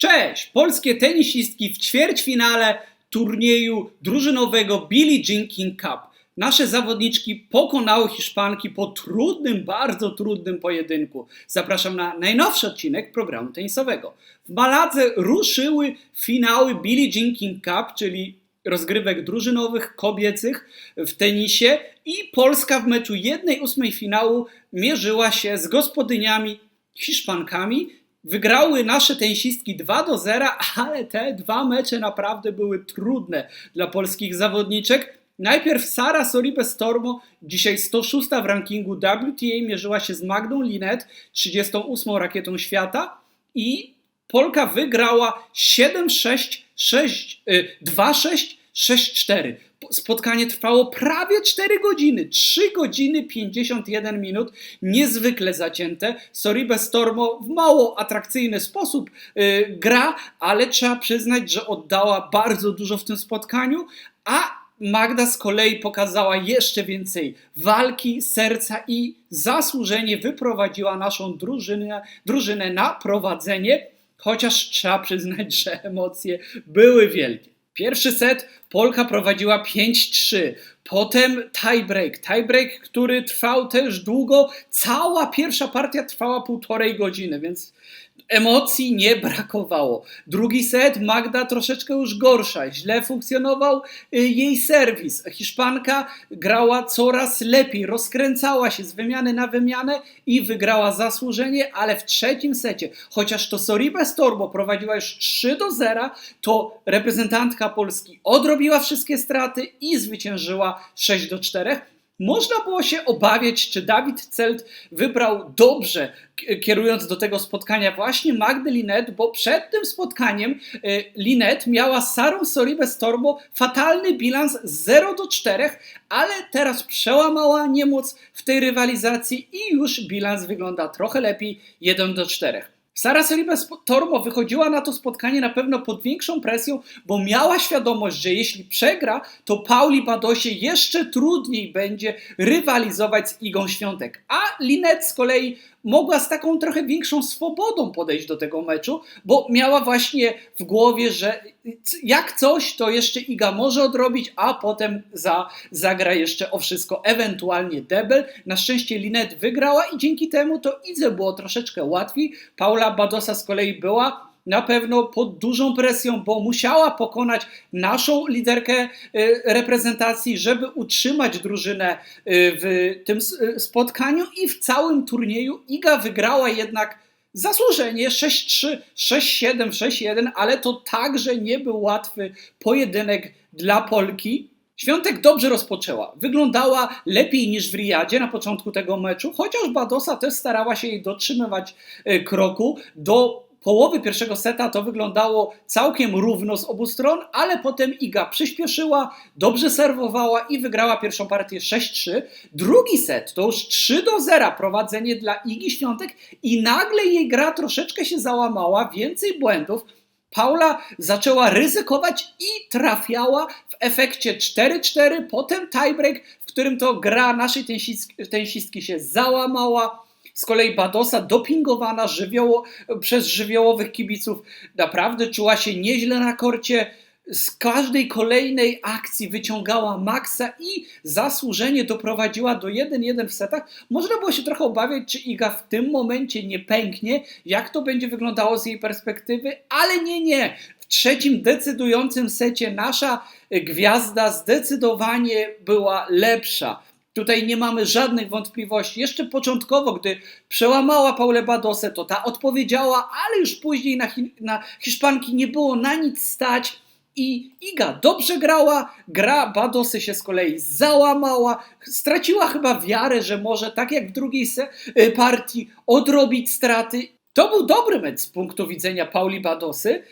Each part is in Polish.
Cześć! Polskie tenisistki w ćwierćfinale turnieju drużynowego Billie Jean King Cup. Nasze zawodniczki pokonały Hiszpanki po trudnym, bardzo trudnym pojedynku. Zapraszam na najnowszy odcinek programu tenisowego. W Maladze ruszyły finały Billie Jean King Cup, czyli rozgrywek drużynowych, kobiecych w tenisie i Polska w meczu 1-8 finału mierzyła się z gospodyniami Hiszpankami. Wygrały nasze tenisistki 2 do 0, ale te dwa mecze naprawdę były trudne dla polskich zawodniczek. Najpierw Sara Soribes Stormo, dzisiaj 106 w rankingu WTA, mierzyła się z Magdą Linet, 38 rakietą świata i Polka wygrała 7-6, 6, 2-6, 6-4. Spotkanie trwało prawie 4 godziny, 3 godziny 51 minut, niezwykle zacięte. Soribe Stormo w mało atrakcyjny sposób yy, gra, ale trzeba przyznać, że oddała bardzo dużo w tym spotkaniu, a Magda z kolei pokazała jeszcze więcej walki, serca i zasłużenie wyprowadziła naszą drużynę, drużynę na prowadzenie, chociaż trzeba przyznać, że emocje były wielkie. Pierwszy set Polka prowadziła 5-3. Potem tiebreak. Tiebreak, który trwał też długo. Cała pierwsza partia trwała półtorej godziny, więc emocji nie brakowało. Drugi set Magda troszeczkę już gorsza. Źle funkcjonował jej serwis. Hiszpanka grała coraz lepiej, rozkręcała się z wymiany na wymianę i wygrała zasłużenie, ale w trzecim secie, chociaż to Soriba Storbo prowadziła już 3 do 0, to reprezentantka Polski odrobiła wszystkie straty i zwyciężyła 6 do 4 można było się obawiać, czy Dawid Celt wybrał dobrze, kierując do tego spotkania właśnie Magdę Linet, bo przed tym spotkaniem Linet miała z Sarą Soribę Stormo fatalny bilans 0 do 4, ale teraz przełamała niemoc w tej rywalizacji i już bilans wygląda trochę lepiej 1 do 4. Sara Tormo wychodziła na to spotkanie na pewno pod większą presją, bo miała świadomość, że jeśli przegra, to Pauli Badosie jeszcze trudniej będzie rywalizować z Igą Świątek. A Linet z kolei mogła z taką trochę większą swobodą podejść do tego meczu, bo miała właśnie w głowie, że jak coś, to jeszcze Iga może odrobić, a potem za, zagra jeszcze o wszystko, ewentualnie debel. Na szczęście Linet wygrała i dzięki temu to Idze było troszeczkę łatwiej. Paula Badosa z kolei była na pewno pod dużą presją, bo musiała pokonać naszą liderkę reprezentacji, żeby utrzymać drużynę w tym spotkaniu i w całym turnieju. Iga wygrała jednak zasłużenie 6-3, 6-7, 6-1, ale to także nie był łatwy pojedynek dla Polki. Świątek dobrze rozpoczęła. Wyglądała lepiej niż w Riyadzie na początku tego meczu, chociaż Badosa też starała się jej dotrzymywać kroku do połowy pierwszego seta to wyglądało całkiem równo z obu stron, ale potem Iga przyspieszyła, dobrze serwowała i wygrała pierwszą partię 6-3. Drugi set to już 3 do 0 prowadzenie dla Igi Świątek i nagle jej gra troszeczkę się załamała, więcej błędów. Paula zaczęła ryzykować i trafiała w efekcie 4-4, potem tiebreak, w którym to gra naszej tenisistki się załamała. Z kolei Badosa, dopingowana żywioło, przez żywiołowych kibiców, naprawdę czuła się nieźle na korcie. Z każdej kolejnej akcji wyciągała maksa i zasłużenie doprowadziła do 1-1 w setach. Można było się trochę obawiać, czy Iga w tym momencie nie pęknie, jak to będzie wyglądało z jej perspektywy, ale nie, nie. W trzecim decydującym secie nasza gwiazda zdecydowanie była lepsza. Tutaj nie mamy żadnych wątpliwości. Jeszcze początkowo, gdy przełamała Paulę Badosę, to ta odpowiedziała, ale już później na, Hi na Hiszpanki nie było na nic stać. I Iga dobrze grała, gra Badosy się z kolei załamała, straciła chyba wiarę, że może tak jak w drugiej partii odrobić straty. To był dobry mecz z punktu widzenia Pauli Badosy,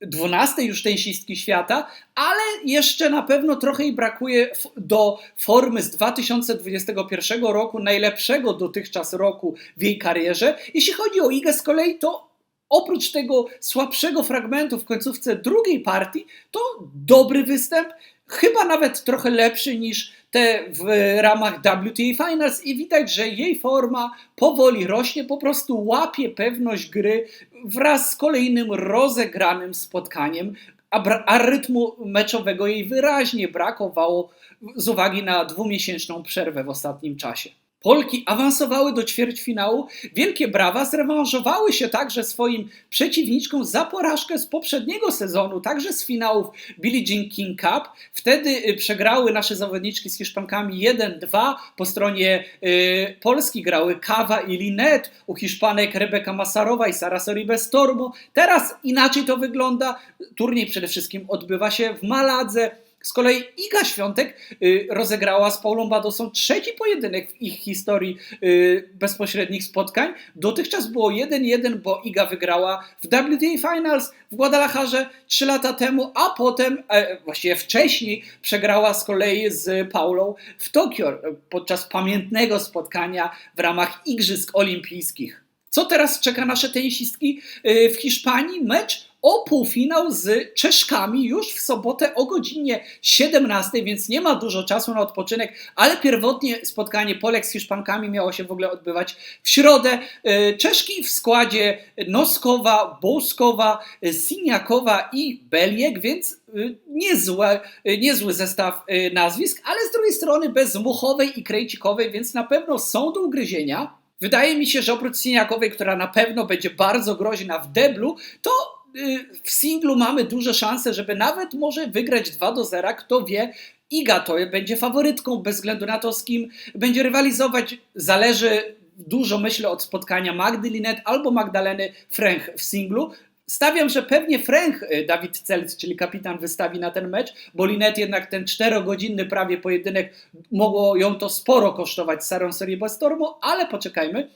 12 już tenisistki świata, ale jeszcze na pewno trochę jej brakuje do formy z 2021 roku, najlepszego dotychczas roku w jej karierze. Jeśli chodzi o Igę z kolei, to oprócz tego słabszego fragmentu w końcówce drugiej partii, to dobry występ, chyba nawet trochę lepszy niż te w ramach WTA Finals i widać, że jej forma powoli rośnie, po prostu łapie pewność gry wraz z kolejnym rozegranym spotkaniem, a, a rytmu meczowego jej wyraźnie brakowało z uwagi na dwumiesięczną przerwę w ostatnim czasie. Polki awansowały do ćwierćfinału. Wielkie brawa zrewanżowały się także swoim przeciwniczkom za porażkę z poprzedniego sezonu, także z finałów Billie Jean King Cup. Wtedy y, przegrały nasze zawodniczki z Hiszpankami 1-2. Po stronie y, Polski grały Kawa i Linet, u Hiszpanek Rebeka Masarowa i Sara Soribes Stormu. Teraz inaczej to wygląda. Turniej przede wszystkim odbywa się w Maladze. Z kolei Iga Świątek y, rozegrała z Paulą Badosą trzeci pojedynek w ich historii y, bezpośrednich spotkań. Dotychczas było 1-1, bo Iga wygrała w WTA Finals w Guadalajarze 3 lata temu, a potem, e, właściwie wcześniej, przegrała z kolei z Paulą w Tokio podczas pamiętnego spotkania w ramach Igrzysk Olimpijskich. Co teraz czeka nasze tenisistki y, w Hiszpanii? Mecz o półfinał z Czeszkami już w sobotę o godzinie 17, więc nie ma dużo czasu na odpoczynek, ale pierwotnie spotkanie Polek z Hiszpankami miało się w ogóle odbywać w środę. E, Czeszki w składzie Noskowa, Bołskowa, Siniakowa i Beliek, więc e, niezłe, niezły zestaw nazwisk, ale z drugiej strony bez Muchowej i Krejcikowej, więc na pewno są do ugryzienia. Wydaje mi się, że oprócz Siniakowej, która na pewno będzie bardzo groźna w deblu, to Y, w singlu mamy duże szanse, żeby nawet może wygrać 2 do 0. Kto wie, Iga to będzie faworytką bez względu na to, z kim będzie rywalizować. Zależy dużo, myślę, od spotkania Magdy Linet albo Magdaleny Fręch w singlu. Stawiam, że pewnie Fręch y, Dawid Celc, czyli kapitan, wystawi na ten mecz, bo Linet jednak ten czterogodzinny prawie pojedynek mogło ją to sporo kosztować Sarą Serię Stormu, ale poczekajmy.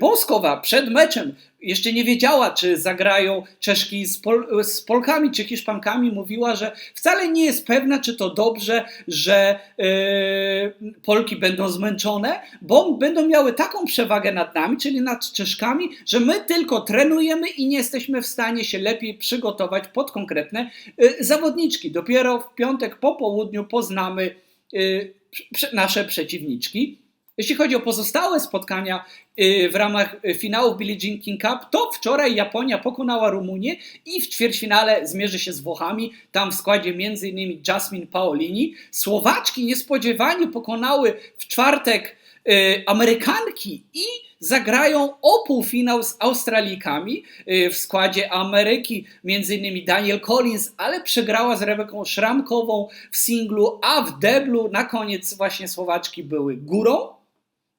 Boskowa przed meczem jeszcze nie wiedziała, czy zagrają Czeszki z, Pol z, Polkami czy Hiszpankami. Mówiła, że wcale nie jest pewna, czy to dobrze, że yy, Polki będą zmęczone, bo będą miały taką przewagę nad nami, czyli nad Czeszkami, że my tylko trenujemy i nie jesteśmy w stanie się lepiej przygotować pod konkretne yy, zawodniczki. Dopiero w piątek po południu poznamy yy, nasze przeciwniczki. Jeśli chodzi o pozostałe spotkania y, w ramach finałów Billie Jean King Cup, to wczoraj Japonia pokonała Rumunię i w ćwierćfinale zmierzy się z Włochami. Tam w składzie m.in. Jasmine Paolini. Słowaczki niespodziewanie pokonały w czwartek y, Amerykanki i zagrają o półfinał z Australijkami y, w składzie Ameryki, m.in. Daniel Collins, ale przegrała z Rebeką Szramkową w singlu, a w deblu na koniec właśnie Słowaczki były górą.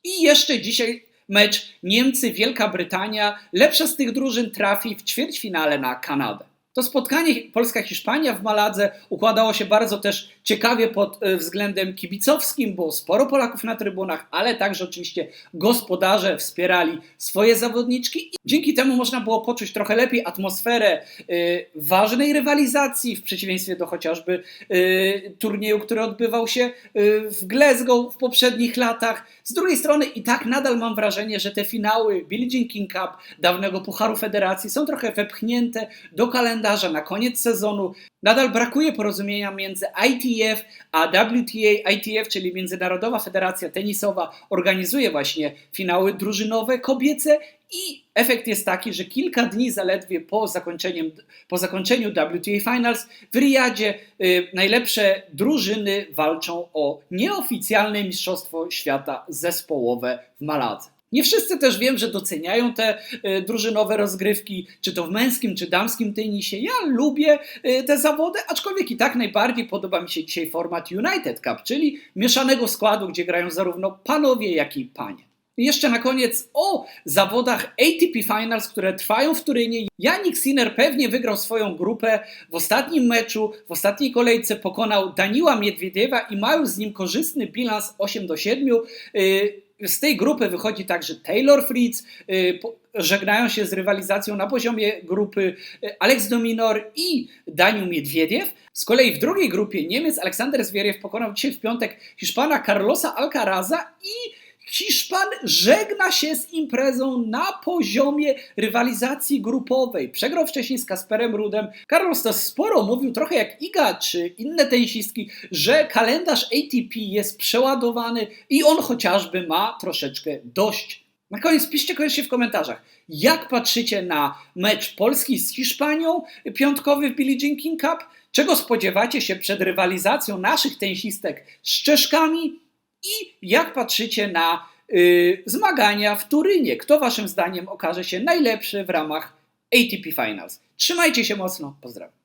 I jeszcze dzisiaj mecz Niemcy-Wielka Brytania. Lepsza z tych drużyn trafi w ćwierćfinale na Kanadę. To spotkanie Polska-Hiszpania w Maladze układało się bardzo też ciekawie pod e, względem kibicowskim, było sporo Polaków na trybunach, ale także oczywiście gospodarze wspierali swoje zawodniczki i dzięki temu można było poczuć trochę lepiej atmosferę y, ważnej rywalizacji w przeciwieństwie do chociażby y, turnieju, który odbywał się w Glasgow w poprzednich latach. Z drugiej strony i tak nadal mam wrażenie, że te finały Billie Jean King Cup, dawnego Pucharu Federacji są trochę wepchnięte do kalendarza na koniec sezonu. Nadal brakuje porozumienia między ITF a WTA. ITF, czyli Międzynarodowa Federacja Tenisowa, organizuje właśnie finały drużynowe kobiece i efekt jest taki, że kilka dni zaledwie po, zakończeniu, po zakończeniu WTA Finals w Riyadzie y, najlepsze drużyny walczą o nieoficjalne Mistrzostwo Świata zespołowe w Maladze. Nie wszyscy też wiem, że doceniają te y, drużynowe rozgrywki, czy to w męskim, czy damskim tenisie. Ja lubię y, te zawody, aczkolwiek i tak najbardziej podoba mi się dzisiaj format United Cup, czyli mieszanego składu, gdzie grają zarówno panowie, jak i panie. I jeszcze na koniec o zawodach ATP Finals, które trwają w Turynie. Janik Sinner pewnie wygrał swoją grupę w ostatnim meczu, w ostatniej kolejce pokonał Daniła Miedwiediewa i mają z nim korzystny bilans 8 do 7 z tej grupy wychodzi także Taylor Fritz, y, żegnają się z rywalizacją na poziomie grupy y, Alex Dominor i Daniel Miedwiediew. Z kolei w drugiej grupie Niemiec Aleksander Zwieriew pokonał dzisiaj w piątek Hiszpana Carlosa Alcaraza i Hiszpan żegna się z imprezą na poziomie rywalizacji grupowej. Przegrał wcześniej z Kasperem Rudem. Carlos to sporo mówił, trochę jak Iga czy inne tenisistki, że kalendarz ATP jest przeładowany i on chociażby ma troszeczkę dość. Na koniec piszcie koniecznie w komentarzach, jak patrzycie na mecz Polski z Hiszpanią piątkowy w Billie Jean King Cup? Czego spodziewacie się przed rywalizacją naszych tenisistek z Czeszkami? I jak patrzycie na y, zmagania w Turynie? Kto waszym zdaniem okaże się najlepszy w ramach ATP Finals? Trzymajcie się mocno, pozdrawiam.